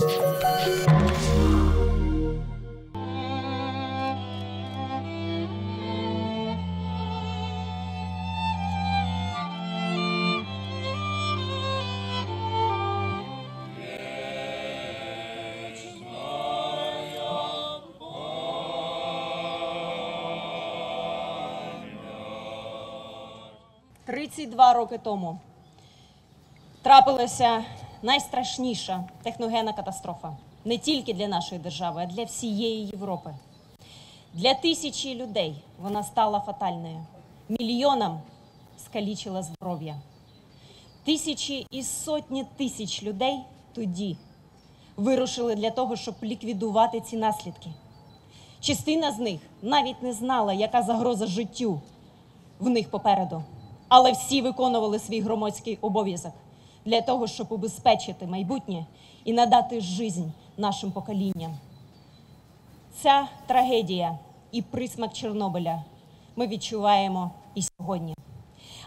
32 роки тому трапилася найстрашніша техногенна катастрофа не тільки для нашої держави, а для всієї Європи. Для тисячі людей вона стала фатальною. Мільйонам скалічила здоров'я. Тисячі і сотні тисяч людей тоді вирушили для того, щоб ліквідувати ці наслідки. Частина з них навіть не знала, яка загроза життю в них попереду. Але всі виконували свій громадський обов'язок для того, щоб убезпечити майбутнє і надати жизнь нашим поколінням. Ця трагедія і присмак Чорнобиля ми відчуваємо і сьогодні.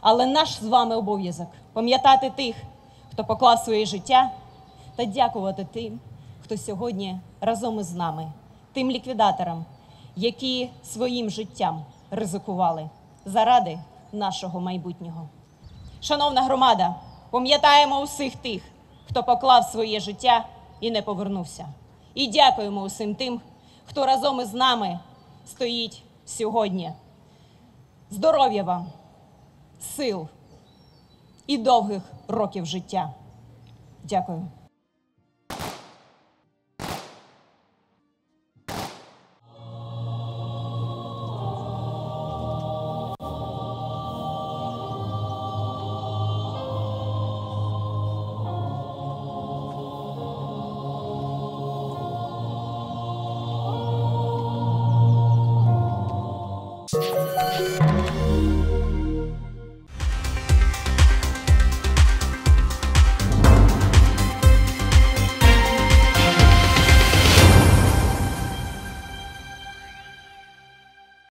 Але наш з вами обов'язок пам'ятати тих, хто поклав своє життя, та дякувати тим, хто сьогодні разом із нами, тим ліквідаторам, які своїм життям ризикували заради нашого майбутнього. Шановна громада, пам'ятаємо усіх тих, хто поклав своє життя і не повернувся. І дякуємо усім тим, хто разом із нами стоїть сьогодні. Здоров'я вам, сил і довгих років життя. Дякую. まし。